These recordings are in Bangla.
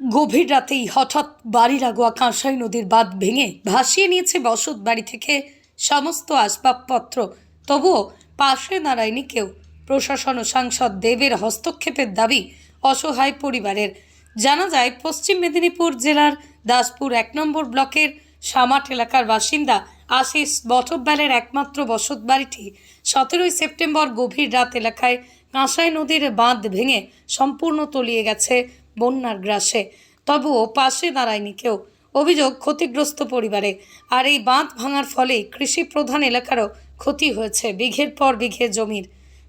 গভীর রাতেই হঠাৎ বাড়ি লাগোয়া কাঁসাই নদীর বাঁধ ভেঙে ভাসিয়ে নিয়েছে বসত বাড়ি থেকে সমস্ত আসবাবপত্র। তবুও পাশে দাঁড়ায়নি কেউ। প্রশাসন ও সাংসদ দেবের হস্তক্ষেপের দাবি অসহায় পরিবারের। জানা যায়, পশ্চিম মেদিনীপুর জেলার দাসপুর এক নম্বর ব্লকের সামাট এলাকার বাসিন্দা আশিস বটব্যালের একমাত্র বসত বাড়িটি সতেরোই সেপ্টেম্বর গভীর রাত এলাকায় কাঁসাই নদীর বাঁধ ভেঙে সম্পূর্ণ তলিয়ে গেছে বন্যার গ্রাসে। তবুও পাশে দাঁড়ায়নি কেউ। অভিযোগ, ক্ষতিগ্রস্ত পরিবারে। আর এই বাঁধ ভাঙার ফলে কৃষি প্রধান এলাকারও ক্ষতি হয়েছে বিঘের পর বিঘে জমির।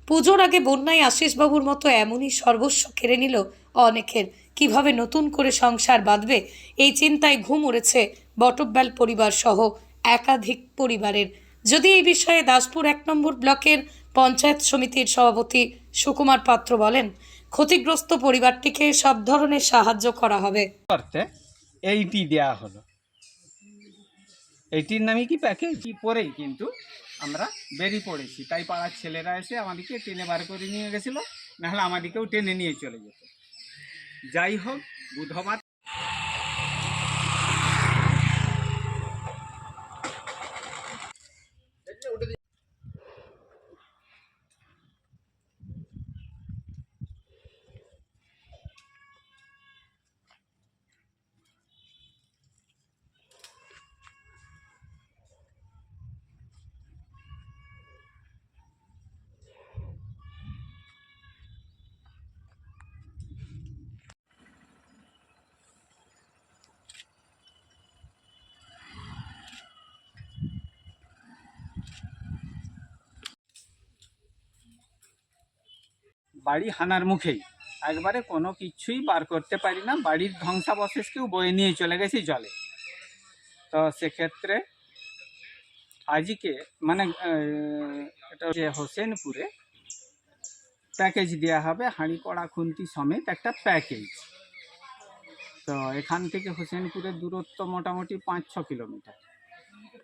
পুজোর আগে বন্যায় আশিসবাবুর মতো এমনই সর্বস্ব কেড়ে নিল অনেকের। কীভাবে নতুন করে সংসার বাঁধবে, এই চিন্তায় ঘুম উড়েছে বটব্যাল পরিবার সহ একাধিক পরিবারের। যদি এই বিষয়ে দাসপুর এক নম্বর ব্লকের পঞ্চায়েত সমিতির সভাপতি সুকুমার পাত্র বলেন ক্ষতিগ্রস্ত পরিবারটিকে সব ধরনের সাহায্য করা হবে। এইটি দেয়া হলো। এইটির নামে কি প্যাকেজ কি পরেই কিন্তু আমরা বেরিয়ে পড়েছি। তাই পাড়ার ছেলেরা এসে আমাদেরকে টেনে বার করে নিয়ে গেছিল, নাহলে আমাদেরকেও টেনে নিয়ে চলে যেত। যাই হোক, বুধবার বাড়ি হানার মুখেই। একবারে কোনো কিছুই বার করতে পারি না। বাড়ির ধ্বংসাবশেষকেও বয়ে নিয়ে চলে গেছি জলে। তো সেক্ষেত্রে আজকে মানে এটা হচ্ছে হোসেনপুরে প্যাকেজ দেওয়া হবে, হাঁড়ি, কড়া, খুন্তি সমেত একটা প্যাকেজ। তো এখান থেকে হোসেনপুরের দূরত্ব মোটামুটি পাঁচ, ছ কিলোমিটার।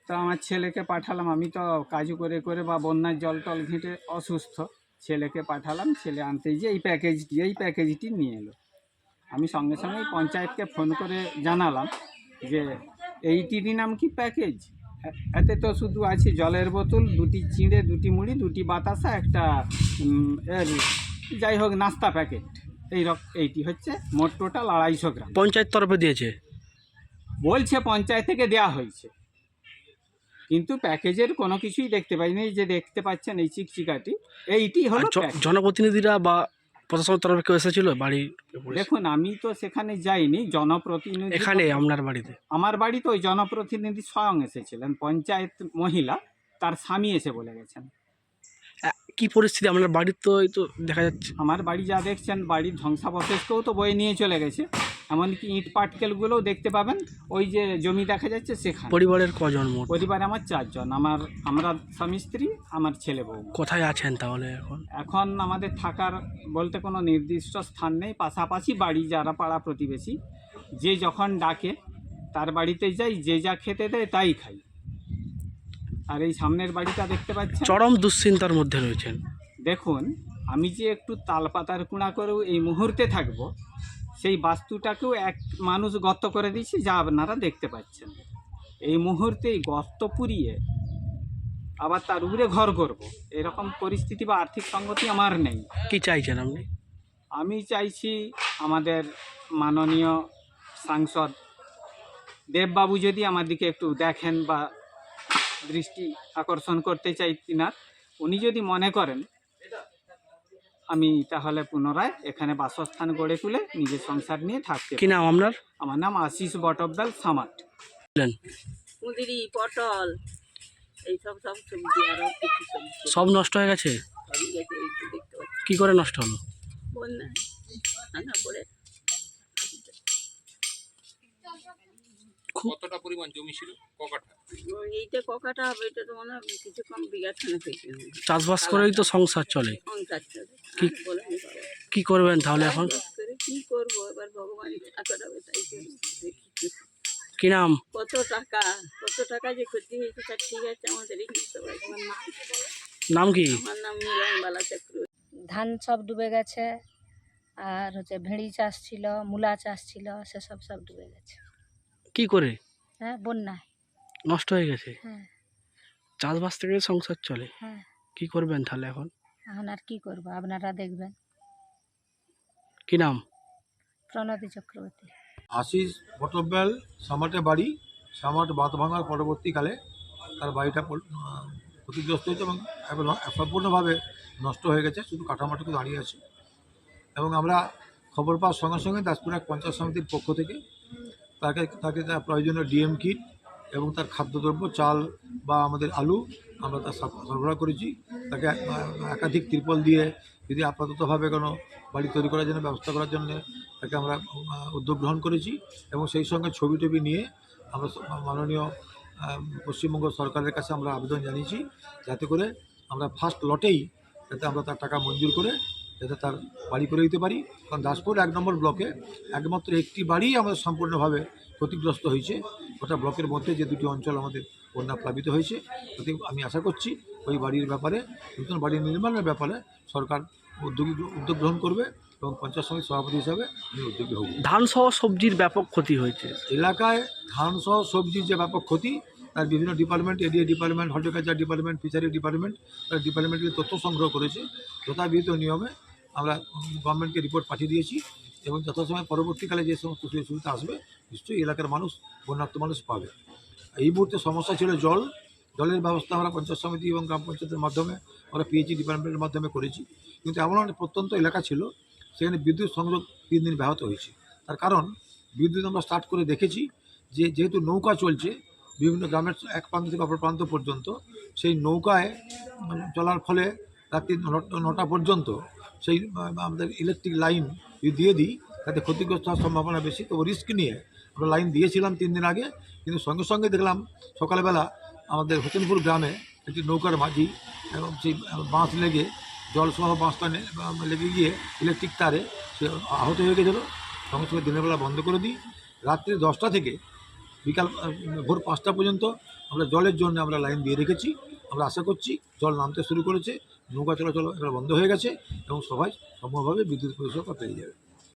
তো আমার ছেলেকে পাঠালাম। আমি তো কাজু করে করে বা বন্যার জল টল ঘেঁটে অসুস্থ। ছেলেকে পাঠালাম ছেলে আনতে গিয়ে এই প্যাকেজটি এই প্যাকেজটি নিয়ে এলো। আমি সঙ্গে সঙ্গে পঞ্চায়েতকে ফোন করে জানালাম যে এইটিরই নাম কি প্যাকেজ এতে তো শুধু আছে জলের বোতল দুটি চিঁড়ে দুটি মুড়ি দুটি বাতাসা একটা এর যাই হোক নাস্তা প্যাকেট এই রক এইটি হচ্ছে মোট টোটাল আড়াইশো গ্রাম। পঞ্চায়েত তরফে দিয়েছে? বলছে পঞ্চায়েত থেকে দেয়া হয়েছে। কিন্তু প্যাকেজের কোনো কিছুই দেখতে পাইনি। এই যে দেখতে পাচ্ছেন এই চিকচিকাটি এইটি হলো জনপ্রতিনিধিরা বা প্রশাসনের তরফে কেউ এসেছিল? বাড়ি দেখুন আমি তো সেখানে যাইনি জনপ্রতিনিধি এখানে আপনার বাড়িতে? আমার বাড়িতে ওই জনপ্রতিনিধি স্বয়ং এসেছিলেন পঞ্চায়েত মহিলা তার স্বামী এসে বলে গেছেন। কি পরিস্থিতি? আপনার বাড়ির তো এই তো দেখা যাচ্ছে। আমার বাড়ি যা দেখছেন বাড়ির ধ্বংসাবশেষকেও তো বয়ে নিয়ে চলে গেছে। এমনকি ইট পাটকেলগুলোও দেখতে পাবেন। ওই যে জমি দেখা যাচ্ছে সেখানে। পরিবারের কজন মোট? পরিবারে আমার চারজন। আমার আমরা স্বামী স্ত্রী আমার ছেলে বউ। কোথায় আছেন তাহলে এখন? এখন আমাদের থাকার বলতে কোনো নির্দিষ্ট স্থান নেই। পাশাপাশি বাড়ি যারা পাড়া প্রতিবেশী যে যখন ডাকে তার বাড়িতে যাই যে যা খেতে দেয় তাই খাই। আর এই সামনের বাড়িটা দেখতে পাচ্ছেন? চরম দুশ্চিন্তার মধ্যে রয়েছেন। দেখুন আমি যে একটু তালপাতার কুঁড়া করেও এই মুহূর্তে থাকব সেই বাস্তুটাকেও এক মানুষ গর্ত করে দিয়েছে যা আপনারা দেখতে পাচ্ছেন। এই মুহূর্তে এই গর্ত পুড়িয়ে আবার তার উপরে ঘর করব। এরকম পরিস্থিতি বা আর্থিক সঙ্গতি আমার নেই। কি চাইছেন আপনি? আমি চাইছি আমাদের মাননীয় সাংসদ দেববাবু যদি আমার দিকে একটু দেখেন বা দৃষ্টি আকর্ষণ করতে চাই তিনার উনি যদি মনে করেন আমি তাহলে পুনরায় এখানে বাসস্থান গড়ে তুলে নিজের সংসার নিয়ে থাকতে কি নাম আপনার? আমার নাম আশিস বটবদাল সামাট কুঁদরি পটল এইসব সব সবজি আরও কিছু সবজি সব নষ্ট হয়ে গেছে? কি করে নষ্ট হলো? বন্যা না করে কতটা পরিমাণ জমি ছিল? ওই এইটা ককাটা হবে এটা তো মনে হয় কিছু কম বিঘা খানে হয়েছে। চাষবাস করেই তো সংসার চলে। সংসার চলে। কি-। কি করবেন তাহলে এখন? কি করব? এবার ভগবান যা করাবে তাই কি নাম? কত টাকা? কত টাকা যে ক্ষতি হয়েছে তার ঠিক আছে আমাদের এখানে সবাই। নাম কি আমার নাম মিলন বালা চক্রবর্তী ধান সব ডুবে গেছে আর হচ্ছে ভেড়ি চাষ ছিল মূলা চাষ ছিল সেসব সব ডুবে গেছে। কি করে? হ্যাঁ বন্যায়। নষ্ট হয়ে গেছে? হ্যাঁ। চাষবাস থেকে সংসার চলে? হ্যাঁ। কি করবেন তাহলে এখন? এখন আর কি করব? আপনারা দেখবেন। কি নাম? প্রণতি চক্রবর্তী। আশিস বটব্যাল সামাটে বাড়ি। সামাট বাঁধ ভাঙার পরবর্তীকালে তার বাড়িটা ক্ষতিগ্রস্ত হয়েছে এবং এবং সম্পূর্ণভাবে নষ্ট হয়ে গেছে। শুধু কাঠামোটুকু দাঁড়িয়ে আছে। এবং আমরা খবর পাওয়ার সঙ্গে সঙ্গে দাসপুর এক পঞ্চায়েত সমিতির পক্ষ থেকে তাকে তাকে তার প্রয়োজনীয় ডিএম কিট এবং তার খাদ্যদ্রব্য, চাল বা আমাদের আলু আমরা তার সরবরাহ করেছি। তাকে একাধিক ত্রিপল দিয়ে যদি আপাততভাবে কোনো বাড়ি তৈরি করার জন্য, ব্যবস্থা করার জন্য তাকে আমরা উদ্যোগ গ্রহণ করেছি এবং সেই সঙ্গে ছবি টবি নিয়ে আমরা মাননীয় পশ্চিমবঙ্গ সরকারের কাছে আমরা আবেদন জানিয়েছি যাতে করে আমরা ফার্স্ট লটেই যাতে আমরা তার টাকা মঞ্জুর করে যাতে তার বাড়ি করে দিতে পারি। কারণ দাসপুর এক নম্বর ব্লকে একমাত্র একটি বাড়িই আমাদের সম্পূর্ণভাবে ক্ষতিগ্রস্ত হয়েছে। গোটা ব্লকের মধ্যে যে দুটি অঞ্চল আমাদের বন্যা প্লাবিত হয়েছে তাতে আমি আশা করছি ওই বাড়ির ব্যাপারে নতুন বাড়ি নির্মাণের ব্যাপারে সরকার উদ্যোগী উদ্যোগ গ্রহণ করবে এবং পঞ্চায়েত সমিতির সভাপতি হিসাবে আমি উদ্যোগী হব। ধান সহ সবজির ব্যাপক ক্ষতি হয়েছে। এলাকায় ধান সহ সবজির যে ব্যাপক ক্ষতি তার বিভিন্ন department ADA department horticulture department fishery department তার ডিপার্টমেন্টকে তথ্য সংগ্রহ করেছে। যথাবিহিত নিয়মে আমরা গভর্নমেন্টকে রিপোর্ট পাঠিয়ে দিয়েছি এবং যথাসময় পরবর্তীকালে যে সমস্ত সুযোগ সুবিধা আসবে, নিশ্চয়ই এলাকার মানুষ বন্যার্থ মানুষ পাবে। এই মুহূর্তে সমস্যা ছিল জল। জলের ব্যবস্থা আমরা পঞ্চায়েত সমিতি এবং গ্রাম পঞ্চায়েতের মাধ্যমে, আমরা পিএইচি ডিপার্টমেন্টের মাধ্যমে করেছি। কিন্তু এমন একটা প্রত্যন্ত এলাকা ছিল, সেখানে বিদ্যুৎ সংযোগ তিন দিন ব্যাহত হয়েছে। তার কারণ, বিদ্যুৎ আমরা স্টার্ট করে দেখেছি যে, যেহেতু নৌকা চলছে, বিভিন্ন গ্রামের এক প্রান্ত থেকে অপর প্রান্ত পর্যন্ত, সেই নৌকায় চলার ফলে রাত্রি নটা পর্যন্ত সেই আমাদের ইলেকট্রিক লাইন যদি দিয়ে দিই, তাতে ক্ষতিগ্রস্ত হওয়ার সম্ভাবনা বেশি। তো রিস্ক নিয়ে আমরা লাইন দিয়েছিলাম তিন দিন আগে, কিন্তু সঙ্গে সঙ্গে দেখলাম সকালবেলা আমাদের হোসেনপুর গ্রামে একটি নৌকার মাঝি এবং সেই বাঁশ লেগে, জলসহ বাঁশটা লেগে গিয়ে ইলেকট্রিক তারে সে আহত হয়ে গেছিল। সঙ্গে সঙ্গে দিনের বেলা বন্ধ করে দিই। রাত্রি দশটা থেকে বিকাল ভোর পাঁচটা পর্যন্ত আমরা জলের জন্য আমরা লাইন দিয়ে রেখেছি। আমরা আশা করছি জল নামতে শুরু করেছে। নৌকা চলাচল এখানে বন্ধ হয়ে গেছে এবং সবাই সম্ভবভাবে বিদ্যুৎ পরিষেবা পেয়ে যাবে।